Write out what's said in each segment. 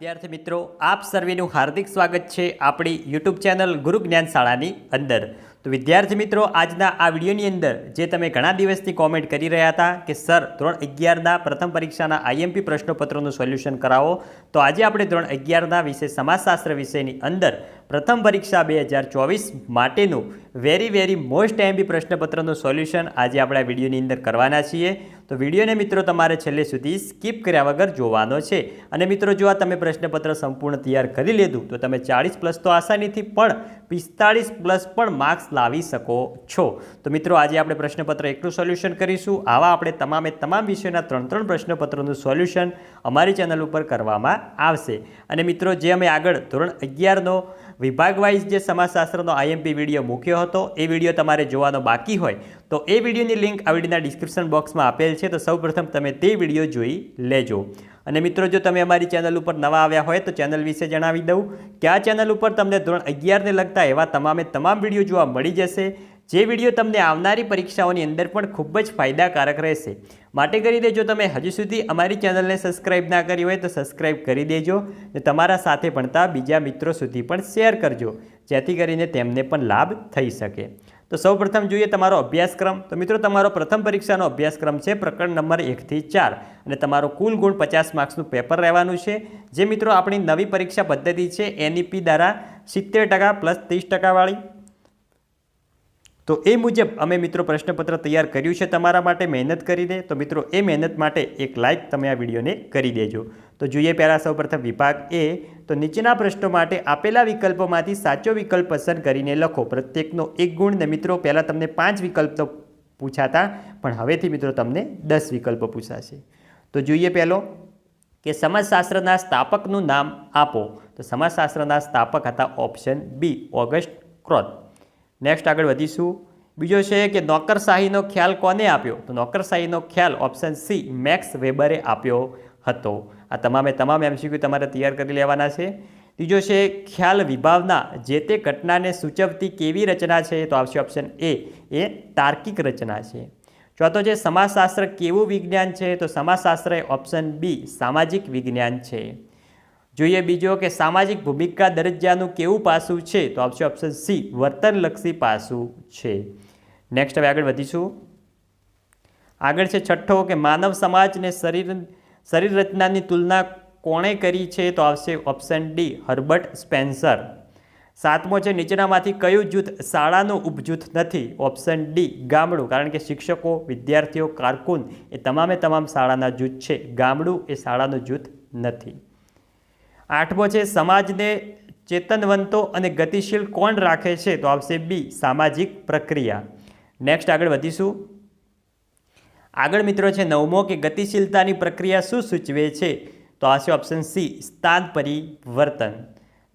વિદ્યાર્થી મિત્રો આપ સર્વેનું હાર્દિક સ્વાગત છે આપણી યુટ્યુબ ચેનલ ગુરુ જ્ઞાન શાળાની અંદર. તો વિદ્યાર્થી મિત્રો, આજના આ વિડીયોની અંદર જે તમે ઘણા દિવસથી કોમેન્ટ કરી રહ્યા હતા કે, સર, ધોરણ અગિયારના પ્રથમ પરીક્ષાના આઈએમપી પ્રશ્નપત્રોનું સોલ્યુશન કરાવો. તો આજે આપણે ધોરણ અગિયારના વિષય સમાજશાસ્ત્ર વિષયની અંદર પ્રથમ પરીક્ષા બે હજાર ચોવીસ માટેનું વેરી વેરી મોસ્ટ એમપી પ્રશ્નપત્રનું સોલ્યુશન આજે આપણે આ વિડીયોની અંદર કરવાના છીએ. તો વિડીયોને મિત્રો તમારે છેલ્લે સુધી સ્કીપ કર્યા વગર જોવાનો છે. અને મિત્રો, જો આ તમે પ્રશ્નપત્ર સંપૂર્ણ તૈયાર કરી લીધું, તો તમે ચાળીસ પ્લસ તો આસાનીથી પણ પિસ્તાળીસ પ્લસ પણ માર્ક્સ લાવી શકો છો. તો મિત્રો, આજે આપણે પ્રશ્નપત્ર એકનું સોલ્યુશન કરીશું. આવા આપણે તમામે તમામ વિષયોના ત્રણ ત્રણ પ્રશ્નપત્રોનું સોલ્યુશન અમારી ચેનલ ઉપર કરવામાં આવશે. અને મિત્રો, જે અમે આગળ ધોરણ અગિયારનો વિભાગવાઇઝ જે સમાજશાસ્ત્રનો આઈએમપી વીડિયો મૂક્યો હતો, એ વીડિયો તમારે જોવાનો બાકી હોય, તો એ વિડીયોની લિંક આ વિડીયોના ડિસ્ક્રિપ્શન બોક્સમાં આપેલ છે. તો સૌપ્રથમ તમે તે વીડિયો જોઈ લેજો. અને મિત્રો, જો તમે અમારી ચેનલ ઉપર નવા આવ્યા હોય તો ચેનલ વિશે જણાવી દઉં કે આ ચેનલ ઉપર તમને ધોરણ અગિયારને લગતા એવા તમામે તમામ વીડિયો જોવા મળી જશે, જે વીડિયો તમને આવનારી પરીક્ષાઓની અંદર પણ ખૂબ જ ફાયદાકારક રહેશે. માટે કરી દેજો તમે હજુ સુધી અમારી ચેનલને સબસ્ક્રાઇબ ના કરી હોય તો સબસ્ક્રાઇબ કરી દેજો અને તમારા સાથે ભણતા બીજા મિત્રો સુધી પણ શેર કરજો, જેથી કરીને તેમને પણ લાભ થઈ શકે. તો સૌપ્રથમ જોઈએ તમારો અભ્યાસક્રમ. તો મિત્રો, તમારો પ્રથમ પરીક્ષાનો અભ્યાસક્રમ છે પ્રકરણ નંબર એકથી ચાર. અને તમારો કુલ ગુણ પચાસ માર્ક્સનું પેપર રહેવાનું છે. જે મિત્રો, આપણી નવી પરીક્ષા પદ્ધતિ છે, એનઈપી દ્વારા સિત્તેર ટકા પ્લસ ત્રીસ ટકાવાળી. તો એ મુજબ અમે મિત્રો પ્રશ્નપત્ર તૈયાર કર્યું છે તમારા માટે મહેનત કરીને. તો મિત્રો, એ મહેનત માટે એક લાઇક તમે આ વિડીયોને કરી દેજો. તો જોઈએ પહેલાં સૌપ્રથમ વિભાગ એ. તો નીચેના પ્રશ્નો માટે આપેલા વિકલ્પોમાંથી સાચો વિકલ્પ પસંદ કરીને લખો. પ્રત્યેકનો એક ગુણ ને મિત્રો, પહેલાં તમને પાંચ વિકલ્પ તો પૂછાતા, પણ હવેથી મિત્રો તમને દસ વિકલ્પો પૂછાશે. તો જોઈએ પહેલો કે સમાજશાસ્ત્રના સ્થાપકનું નામ આપો. તો સમાજશાસ્ત્રના સ્થાપક હતા ઓપ્શન બી, ઓગસ્ટ ક્રોથ નેક્સ્ટ આગળ વધીશું. બીજો છે કે નોકરશાહીનો ખ્યાલ કોને આપ્યો? તો નોકરશાહીનો ખ્યાલ ઓપ્શન સી, મેક્સ વેબરે આપ્યો હતો. આ તમામે તમામ એમસીક્યુ તમારે તૈયાર કરી લેવાના છે. ત્રીજો છે, ખ્યાલ વિભાવના જે તે ઘટનાને સૂચવતી કેવી રચના છે તો આવશે ઓપ્શન એ એ તાર્કિક રચના છે. ચોથો છે, સમાજશાસ્ત્ર કેવું વિજ્ઞાન છે તો સમાજશાસ્ત્ર એ ઓપ્શન બી સામાજિક વિજ્ઞાન છે. જોઈએ બીજો કે સામાજિક ભૂમિકા દરજ્જાનું કેવું પાસું છે તો આવશે ઓપ્શન સી વર્તનલક્ષી પાસું છે. નેક્સ્ટ હવે આગળ વધીશું. આગળ છે, છઠ્ઠો કે માનવ સમાજને શરીર શરીર રચનાની તુલના કોણે કરી છે તો આવશે ઓપ્શન ડી હર્બર્ટ સ્પેન્સર. સાતમો છે, નીચેનામાંથી કયું જૂથ શાળાનું ઉપજૂથ નથી? ઓપ્શન ડી ગામડું. કારણ કે શિક્ષકો, વિદ્યાર્થીઓ, કારકુન એ તમામે તમામ શાળાના જૂથ છે. ગામડું એ શાળાનું જૂથ નથી. આઠમો છે, સમાજને ચેતનવંતો અને ગતિશીલ કોણ રાખે છે? તો આવશે બી સામાજિક પ્રક્રિયા. નેક્સ્ટ આગળ વધીશું. આગળ મિત્રો છે નવમો કે ગતિશીલતાની પ્રક્રિયા શું સૂચવે છે? તો આવશે ઓપ્શન સી સ્થાન પરિવર્તન.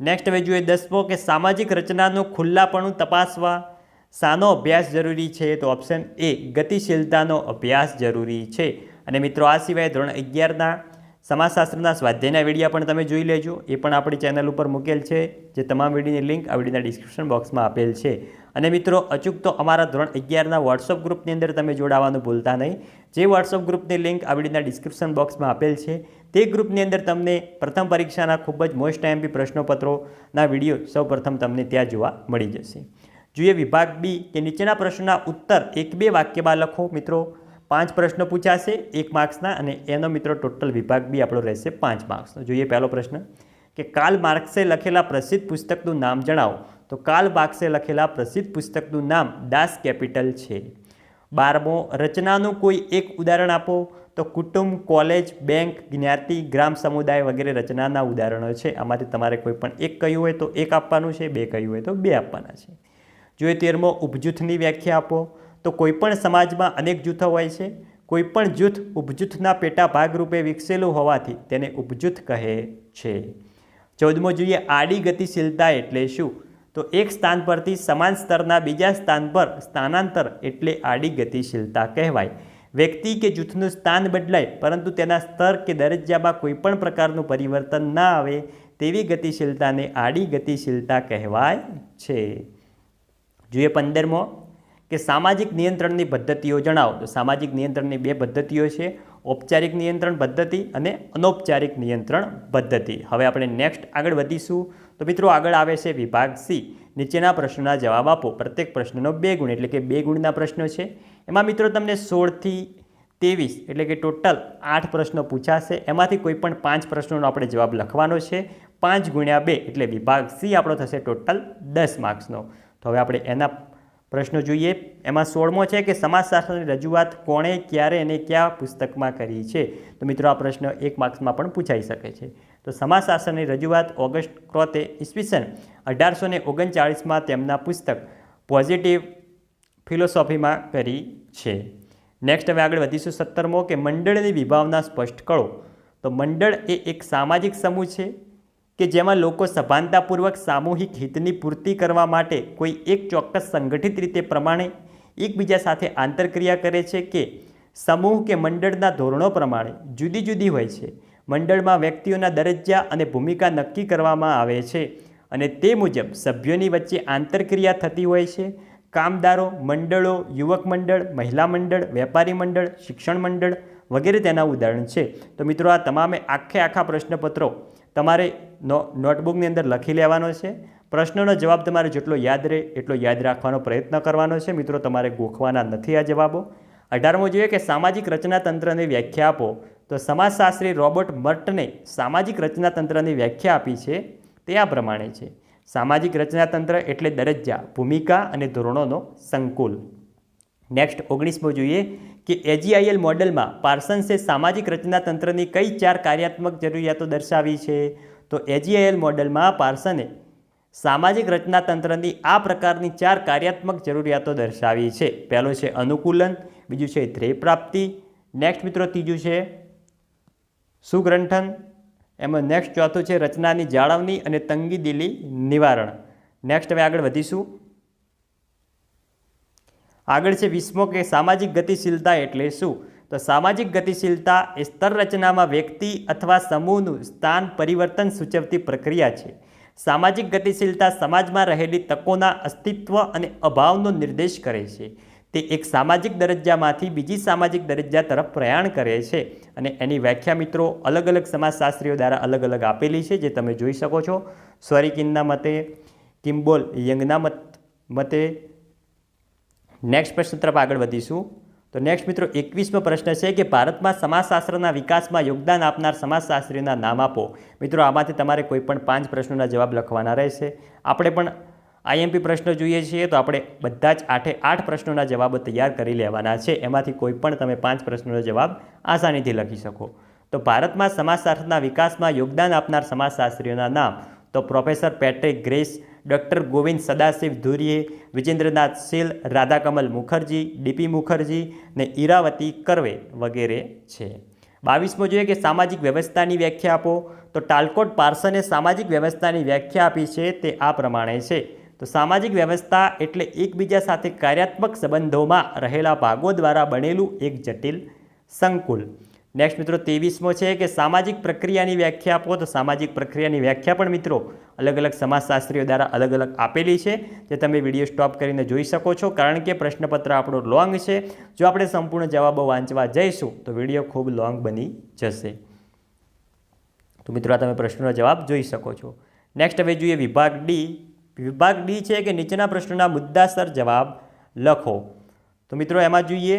નેક્સ્ટ હવે જોઈએ દસમો કે સામાજિક રચનાનું ખુલ્લાપણું તપાસવા. શાનો અભ્યાસ જરૂરી છે? તો ઓપ્શન એ ગતિશીલતાનો અભ્યાસ જરૂરી છે. અને મિત્રો આ સિવાય ધોરણ અગિયારના સમાજશાસ્ત્રના સ્વાધ્યાયના વીડિયો પણ તમે જોઈ લેજો. એ પણ આપણી ચેનલ ઉપર મૂકેલ છે, જે તમામ વિડીયોની લિંક આ વિડીયોના ડિસ્ક્રિપ્શન બોક્સમાં આપેલ છે. અને મિત્રો, અચૂક તો અમારા ધોરણ અગિયારના વોટ્સઅપ ગ્રુપની અંદર તમે જોડાવાનું ભૂલતા નહીં. જે વોટ્સઅપ ગ્રુપની લિંક આ વિડીયોના ડિસ્ક્રિપ્શન બોક્સમાં આપેલ છે, તે ગ્રુપની અંદર તમને પ્રથમ પરીક્ષાના ખૂબ જ મોસ્ટ એમપી પ્રશ્નોપત્રોના વીડિયો સૌપ્રથમ તમને ત્યાં જોવા મળી જશે. જોઈએ વિભાગ બી કે નીચેના પ્રશ્નના ઉત્તર એક બે વાક્યમાં લખો મિત્રો. પાંચ પ્રશ્નો પૂછાશે, એક માર્ક્સના અને એનો મિત્રો ટોટલ વિભાગ બી આપણો રહેશે પાંચ માર્ક્સનો. જોઈએ પહેલો પ્રશ્ન, કે કાલ માર્ક્સે લખેલા પ્રસિદ્ધ પુસ્તકનું નામ જણાવો. તો કાલ માર્ક્સે લખેલા પ્રસિદ્ધ પુસ્તકનું નામ દાસ કેપિટલ છે. બારમો, રચનાનું કોઈ એક ઉદાહરણ આપો. તો કુટુંબ, કોલેજ, બેંક, જ્ઞાતિ, ગ્રામ સમુદાય વગેરે રચનાના ઉદાહરણો છે. આમાંથી તમારે કોઈ પણ એક કહ્યું હોય તો એક આપવાનું છે, બે કહ્યું હોય તો બે આપવાના છે. જોઈએ તેરમો, ઉપજૂથની વ્યાખ્યા આપો. તો કોઈપણ સમાજમાં અનેક જૂથો હોય છે. કોઈપણ જૂથ ઉપજૂથના પેટા ભાગરૂપે વિકસેલું હોવાથી તેને ઉપજૂથ કહે છે. ચૌદમો જોઈએ આડી ગતિશીલતા એટલે શું? તો એક સ્થાન પરથી સમાન સ્તરના બીજા સ્થાન પર સ્થાનાંતર એટલે આડી ગતિશીલતા કહેવાય. વ્યક્તિ કે જૂથનું સ્થાન બદલાય, પરંતુ તેના સ્તર કે દરજ્જામાં કોઈપણ પ્રકારનું પરિવર્તન ના આવે, તેવી ગતિશીલતાને આડી ગતિશીલતા કહેવાય છે. જોઈએ પંદરમો કે સામાજિક નિયંત્રણની પદ્ધતિઓ જણાવો. તો સામાજિક નિયંત્રણની બે પદ્ધતિઓ છે. ઔપચારિક નિયંત્રણ પદ્ધતિ અને અનૌપચારિક નિયંત્રણ પદ્ધતિ. હવે આપણે નેક્સ્ટ આગળ વધીશું. તો મિત્રો આગળ આવે છે વિભાગ સી. નીચેના પ્રશ્નોના જવાબ આપો. પ્રત્યેક પ્રશ્નનો બે ગુણ એટલે કે બે ગુણના પ્રશ્નો છે. એમાં મિત્રો તમને સોળથી ત્રેવીસ એટલે કે ટોટલ આઠ પ્રશ્નો પૂછાશે. એમાંથી કોઈ પણ પાંચ પ્રશ્નોનો આપણે જવાબ લખવાનો છે. પાંચ ગુણ્યા બે એટલે વિભાગ સી આપણો થશે ટોટલ દસ માર્ક્સનો. તો હવે આપણે એના પ્રશ્નો જોઈએ. એમાં સોળમો છે કે સમાજશાસ્ત્રની રજૂઆત કોણે, ક્યારે અને કયા પુસ્તકમાં કરી છે? તો મિત્રો, આ પ્રશ્ન એક માર્ક્સમાં પણ પૂછાઈ શકે છે. તો સમાજશાસ્ત્રની રજૂઆત ઓગસ્ટ ક્રોતે ઈસવીસન અઢારસો ને ઓગણચાળીસમાં તેમના પુસ્તક પોઝિટિવ ફિલોસોફીમાં કરી છે. નેક્સ્ટ, હવે આગળ વધીશું સત્તરમો કે મંડળની વિભાવના સ્પષ્ટ કરો. તો મંડળ એ એક સામાજિક સમૂહ છે. કે જેમાં લોકો સભાનતાપૂર્વક સામૂહિક હિતની પૂર્તિ કરવા માટે કોઈ એક ચોક્કસ સંગઠિત રીતે પ્રમાણે એકબીજા સાથે આંતરક્રિયા કરે છે કે સમૂહ કે મંડળના ધોરણો પ્રમાણે જુદી જુદી હોય છે. મંડળમાં વ્યક્તિઓના દરજ્જા અને ભૂમિકા નક્કી કરવામાં આવે છે અને તે મુજબ સભ્યોની વચ્ચે આંતરક્રિયા થતી હોય છે. કામદારો, મંડળો, યુવક મંડળ, મહિલા મંડળ, વેપારી મંડળ, શિક્ષણ મંડળ વગેરે તેના ઉદાહરણ છે. તો મિત્રો આ તમામે આખે આખા પ્રશ્નપત્રો તમારે નો, નોટબુકની અંદર લખી લેવાનો છે. પ્રશ્નનો જવાબ તમારે જેટલો યાદ રહે, એટલો યાદ રાખવાનો પ્રયત્ન કરવાનો છે. મિત્રો, તમારે ગોખવાના નથી આ જવાબો. અઢારમો જોઈએ કે સામાજિક રચનાતંત્રની વ્યાખ્યા આપો. તો સમાજશાસ્ત્રી રોબર્ટ મર્ટને સામાજિક રચનાતંત્રની વ્યાખ્યા આપી છે. તે આ પ્રમાણે છે. સામાજિક રચનાતંત્ર એટલે દરજ્જા, ભૂમિકા અને ધોરણોનો સંકુલ. નેક્સ્ટ, ઓગણીસમો જોઈએ કે એજીઆઈએલ મોડેલમાં પાર્સન્સે સામાજિક રચનાતંત્રની કઈ ચાર કાર્યાત્મક જરૂરિયાતો દર્શાવી છે? તો એજીઆઈએલ મોડેલમાં પાર્સને સામાજિક રચનાતંત્રની આ પ્રકારની ચાર કાર્યાત્મક જરૂરિયાતો દર્શાવી છે. પહેલો છે અનુકૂલન, બીજું છે ધ્યેય પ્રાપ્તિ નેક્સ્ટ મિત્રો ત્રીજું છે સુગ્રંથન, એમાં નેક્સ્ટ ચોથું છે રચનાની જાળવણી અને તંગી દિલી નિવારણ. નેક્સ્ટ હવે આગળ વધીશું. આગળ છે વીસમો કે સામાજિક ગતિશીલતા એટલે શું? તો સામાજિક ગતિશીલતા એ સ્તર રચનામાં વ્યક્તિ અથવા સમૂહનું સ્થાન પરિવર્તન સૂચવતી પ્રક્રિયા છે. સામાજિક ગતિશીલતા સમાજમાં રહેલી તકોના અસ્તિત્વ અને અભાવનો નિર્દેશ કરે છે. તે એક સામાજિક દરજ્જામાંથી બીજી સામાજિક દરજ્જા તરફ પ્રયાણ કરે છે અને એની વ્યાખ્યા મિત્રો અલગ અલગ સમાજશાસ્ત્રીઓ દ્વારા અલગ અલગ આપેલી છે જે તમે જોઈ શકો છો. સ્વરિકિનના મતે કિમ્બોલ યંગના મત, મતે. નેક્સ્ટ પ્રશ્ન તરફ આગળ વધીશું. તો નેક્સ્ટ મિત્રો, એકવીસમો પ્રશ્ન છે કે ભારતમાં સમાજશાસ્ત્રના વિકાસમાં યોગદાન આપનાર સમાજશાસ્ત્રીના નામ આપો. મિત્રો, આમાંથી તમારે કોઈ પણ પાંચ પ્રશ્નોના જવાબ લખવાના રહેશે. આપણે પણ આઈએમપી પ્રશ્નો જોઈએ છીએ, તો આપણે બધા જ આઠે આઠ પ્રશ્નોના જવાબો તૈયાર કરી લેવાના છે. એમાંથી કોઈ પણ તમે પાંચ પ્રશ્નોનો જવાબ આસાનીથી લખી શકો. તો ભારતમાં સમાજશાસ્ત્રના વિકાસમાં યોગદાન આપનાર સમાજશાસ્ત્રીઓના નામ. તો પ્રોફેસર પેટ્રિક ગ્રેસ ડૉક્ટર ગોવિંદ સદાશિવ ધુરીએ, વિજેન્દ્રનાથ શીલ, રાધાકમલ મુખર્જી, ડીપી મુખર્જી ને ઈરાવતી કરવે વગેરે છે. બાવીસમો જોઈએ કે સામાજિક વ્યવસ્થાની વ્યાખ્યા આપો. તો ટાલકોટ પાર્સને સામાજિક વ્યવસ્થાની વ્યાખ્યા આપી છે તે આ પ્રમાણે છે. તો સામાજિક વ્યવસ્થા એટલે એકબીજા સાથે કાર્યાત્મક સંબંધોમાં રહેલા ભાગો દ્વારા બનેલું એક જટિલ સંકુલ. નેક્સ્ટ મિત્રો, ત્રેવીસમો છે કે સામાજિક પ્રક્રિયાની વ્યાખ્યા આપો. તો સામાજિક પ્રક્રિયાની વ્યાખ્યા પણ મિત્રો અલગ અલગ સમાજશાસ્ત્રીઓ દ્વારા અલગ અલગ આપેલી છે, જે તમે વીડિયો સ્ટોપ કરીને જોઈ શકો છો. કારણ કે પ્રશ્નપત્ર આપણો લોંગ છે. જો આપણે સંપૂર્ણ જવાબો વાંચવા જઈશું, તો વીડિયો ખૂબ લોંગ બની જશે. તો મિત્રો, આ તમે પ્રશ્નનો જવાબ જોઈ શકો છો. નેક્સ્ટ હવે જોઈએ વિભાગ ડી વિભાગ ડી છે કે નીચેના પ્રશ્નોના મુદ્દાસર જવાબ લખો. તો મિત્રો, એમાં જોઈએ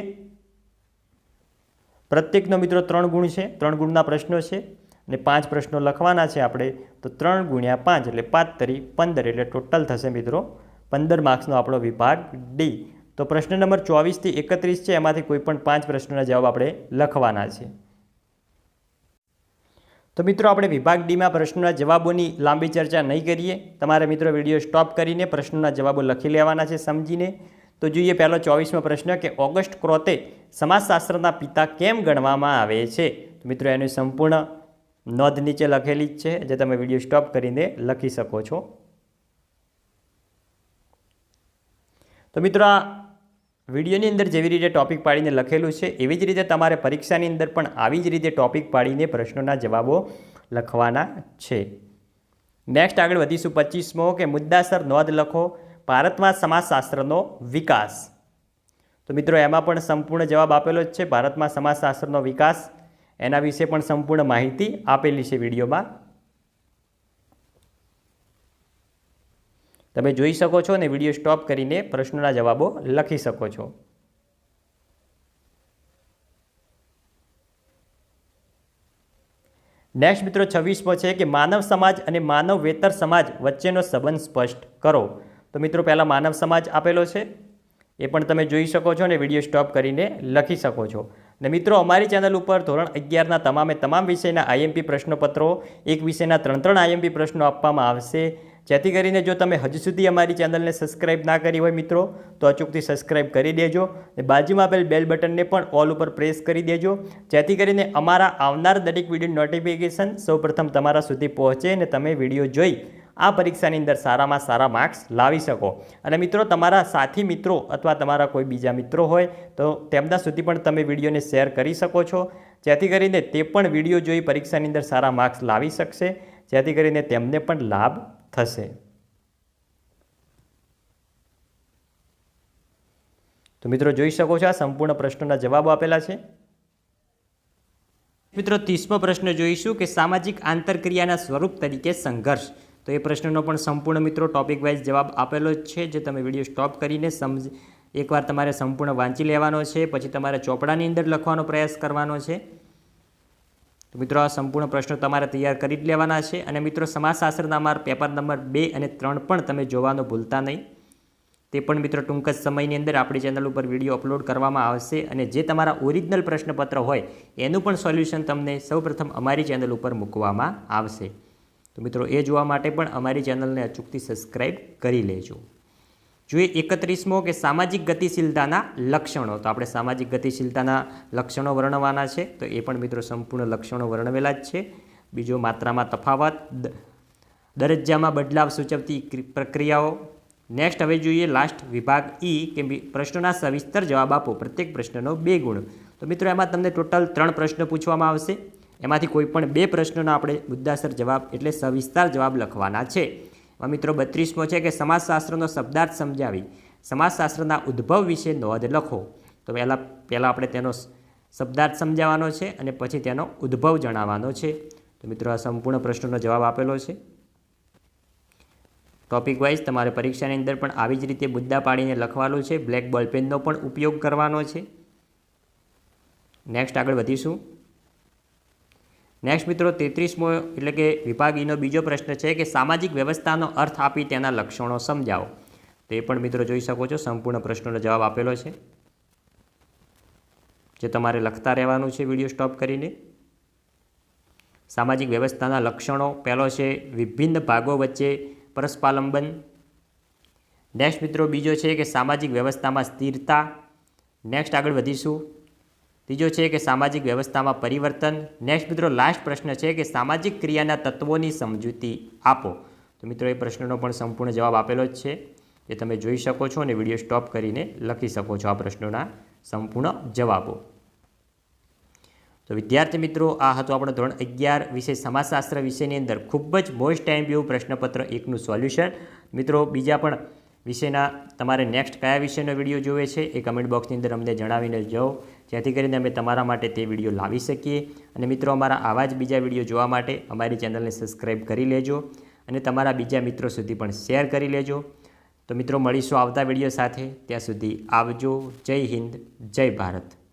પ્રત્યેકનો મિત્રો ત્રણ ગુણ છે. ત્રણ ગુણના પ્રશ્નો છે અને પાંચ પ્રશ્નો લખવાના છે આપણે. તો ત્રણ ગુણ્યા પાંચ એટલે પાંચ તરી પંદર એટલે ટોટલ થશે મિત્રો પંદર માર્ક્સનો આપણો વિભાગ ડી તો પ્રશ્ન નંબર ચોવીસથી એકત્રીસ છે. એમાંથી કોઈ પણ પાંચ પ્રશ્નોના જવાબ આપણે લખવાના છે. તો મિત્રો આપણે વિભાગ ડીમાં પ્રશ્નોના જવાબોની લાંબી ચર્ચા નહીં કરીએ. તમારે મિત્રો વીડિયો સ્ટોપ કરીને પ્રશ્નોના જવાબો લખી લેવાના છે સમજીને. તો જોઈએ પહેલો ચોવીસમો પ્રશ્ન કે ઓગસ્ટ ક્રોતે સમાજશાસ્ત્રના પિતા કેમ ગણવામાં આવે છે? તો મિત્રો, એની સંપૂર્ણ નોંધ નીચે લખેલી જ છે, જે તમે વીડિયો સ્ટોપ કરીને લખી શકો છો. તો મિત્રો, આ વિડીયોની અંદર જેવી રીતે ટોપિક પાડીને લખેલું છે, એવી જ રીતે તમારે પરીક્ષાની અંદર પણ આવી જ રીતે ટોપિક પાડીને પ્રશ્નોના જવાબો લખવાના છે. નેક્સ્ટ આગળ વધીશું પચીસમો કે મુદ્દાસર નોંધ લખો. ભારતમાં સમાજશાસ્ત્રનો વિકાસ. તો મિત્રો, એમાં પણ સંપૂર્ણ જવાબ આપેલો જ છે. ભારતમાં સમાજશાસ્ત્રનો વિકાસ, એના વિશે પણ સંપૂર્ણ માહિતી આપેલી છે વિડીયોમાં. તમે જોઈ શકો છો અને વીડિયો સ્ટોપ કરીને પ્રશ્નોના જવાબો લખી શકો છો. નેક્સ્ટ મિત્રો, છવ્વીસમો છે કે માનવ સમાજ અને માનવ વેતર સમાજ વચ્ચેનો સંબંધ સ્પષ્ટ કરો. તો મિત્રો, પહેલાં માનવ સમાજ આપેલો છે. એ પણ તમે જોઈ શકો છો અને વીડિયો સ્ટોપ કરીને લખી શકો છો. અને મિત્રો, અમારી ચેનલ ઉપર ધોરણ અગિયારના તમામે તમામ વિષયના આઈએમપી પ્રશ્નપત્રો, એક વિષયના ત્રણ ત્રણ આઈએમપી પ્રશ્નો આપવામાં આવશે. જેથી કરીને જો તમે હજુ સુધી અમારી ચેનલને સબસ્ક્રાઇબ ના કરી હોય મિત્રો, તો અચૂકથી સબસ્ક્રાઇબ કરી દેજો અને બાજુમાં આપેલ બેલ બટનને પણ ઓલ ઉપર પ્રેસ કરી દેજો. જેથી કરીને અમારા આવનાર દરેક વીડિયો નોટિફિકેશન સૌપ્રથમ તમારા સુધી પહોંચે અને તમે વીડિયો જોઈ આ પરીક્ષાની અંદર સારામાં સારા માર્ક્સ લાવી શકો. અને મિત્રો, તમારા સાથી મિત્રો અથવા તમારા કોઈ બીજા મિત્રો હોય, તો તેમના સુધી પણ તમે વિડીયોને શેર કરી શકો છો. જેથી કરીને તે પણ વીડિયો જોઈ પરીક્ષાની અંદર સારા માર્ક્સ લાવી શકશે. જેથી કરીને તેમને પણ લાભ થશે. તો મિત્રો, જોઈ શકો છો આ સંપૂર્ણ પ્રશ્નોના જવાબો આપેલા છે. મિત્રો, ત્રીસમો પ્રશ્ન જોઈશું કે સામાજિક આંતરક્રિયાના સ્વરૂપ તરીકે સંઘર્ષ. તો એ પ્રશ્નનો પણ સંપૂર્ણ મિત્રો ટોપિક વાઇઝ જવાબ આપેલો છે, જે તમે વીડિયો સ્ટોપ કરીને સમજ, એકવાર તમારે સંપૂર્ણ વાંચી લેવાનો છે, પછી તમારે ચોપડાની અંદર લખવાનો પ્રયાસ કરવાનો છે. તો મિત્રો, આ સંપૂર્ણ પ્રશ્નો તમારે તૈયાર કરી જ લેવાના છે. અને મિત્રો સમાજશાસ્ત્રના અમાર પેપર નંબર બે અને ત્રણ પણ તમે જોવાનું ભૂલતા નહીં. તે પણ મિત્રો, ટૂંક જ સમયની અંદર આપણી ચેનલ ઉપર વીડિયો અપલોડ કરવામાં આવશે. અને જે તમારા ઓરિજિનલ પ્રશ્નપત્ર હોય, એનું પણ સોલ્યુશન તમને સૌપ્રથમ અમારી ચેનલ ઉપર મૂકવામાં આવશે. તો મિત્રો એ જોવા માટે પણ અમારી ચેનલને અચૂકથી સબસ્ક્રાઈબ કરી લેજો. જોઈએ એકત્રીસમો કે સામાજિક ગતિશીલતાના લક્ષણો. તો આપણે સામાજિક ગતિશીલતાના લક્ષણો વર્ણવાના છે. તો એ પણ મિત્રો સંપૂર્ણ લક્ષણો વર્ણવેલા જ છે. બીજો માત્રામાં તફાવત દરજ્જામાં બદલાવ સૂચવતી પ્રક્રિયાઓ. નેક્સ્ટ હવે જોઈએ લાસ્ટ વિભાગ ઈ કે પ્રશ્નોના સવિસ્તર જવાબ આપો. પ્રત્યેક પ્રશ્નનો બે ગુણ. તો મિત્રો એમાં તમને ટોટલ ત્રણ પ્રશ્ન પૂછવામાં આવશે. એમાંથી કોઈ પણ બે પ્રશ્નોનો આપણે મુદ્દાસર જવાબ એટલે સવિસ્તાર જવાબ લખવાના છે. મિત્રો બત્રીસમો છે કે સમાજશાસ્ત્રનો શબ્દાર્થ સમજાવી, સમાજશાસ્ત્રના ઉદ્ભવ વિશે નોંધ લખો. તો પહેલાં પહેલાં આપણે તેનો શબ્દાર્થ સમજાવવાનો છે અને પછી તેનો ઉદ્ભવ જણાવવાનો છે. તો મિત્રો આ સંપૂર્ણ પ્રશ્નનો જવાબ આપેલો છે. ટોપિક વાઇઝ તમારે પરીક્ષાની અંદર પણ આવી જ રીતે મુદ્દા પાડીને લખવાનું છે. બ્લેક બોલપેનનો પણ ઉપયોગ કરવાનો છે. નેક્સ્ટ આગળ વધીશું. નેક્સ્ટ મિત્રો, તેત્રીસમો એટલે કે વિભાગ ઈનો બીજો પ્રશ્ન છે કે સામાજિક વ્યવસ્થાનો અર્થ આપી તેના લક્ષણો સમજાવો. તે પણ મિત્રો જોઈ શકો છો, સંપૂર્ણ પ્રશ્નોનો જવાબ આપેલો છે. જે તમારે લખતા રહેવાનું છે વીડિયો સ્ટોપ કરીને. સામાજિક વ્યવસ્થાના લક્ષણો, પહેલો છે વિભિન્ન ભાગો વચ્ચે પરસ્પાલંબન. નેક્સ્ટ મિત્રો, બીજો છે કે સામાજિક વ્યવસ્થામાં સ્થિરતા. નેક્સ્ટ આગળ વધીશું. ત્રીજો છે કે સામાજિક વ્યવસ્થામાં પરિવર્તન. નેક્સ્ટ મિત્રો લાસ્ટ પ્રશ્ન છે કે સામાજિક ક્રિયાના તત્વોની સમજૂતી આપો. તો મિત્રો, એ પ્રશ્નનો પણ સંપૂર્ણ જવાબ આપેલો જ છે, જે તમે જોઈ શકો છો અને વીડિયો સ્ટોપ કરીને લખી શકો છો આ પ્રશ્નોના સંપૂર્ણ જવાબો. તો વિદ્યાર્થી મિત્રો, આ હતું આપણો ધોરણ અગિયાર વિષય સમાજશાસ્ત્ર વિષયની અંદર ખૂબ જ મોસ્ટ ટાઈમ એવું પ્રશ્નપત્ર એકનું સોલ્યુશન. મિત્રો, બીજા પણ વિષયના તમારે નેક્સ્ટ કયા વિષયનો વીડિયો જોવે છે એ કમેન્ટ બોક્સની અંદર અમને જણાવીને જાઓ. જેથી કરીને અમે તમારા માટે તે વીડિયો લાવી શકીએ. અને મિત્રો, અમારા આવા જ બીજા વીડિયો જોવા માટે અમારી ચેનલને સબસ્ક્રાઈબ કરી લેજો અને તમારા બીજા મિત્રો સુધી પણ શેર કરી લેજો. તો મિત્રો, મળીશું આવતા વીડિયો સાથે. ત્યાં સુધી આવજો. જય હિન્દ. જય ભારત.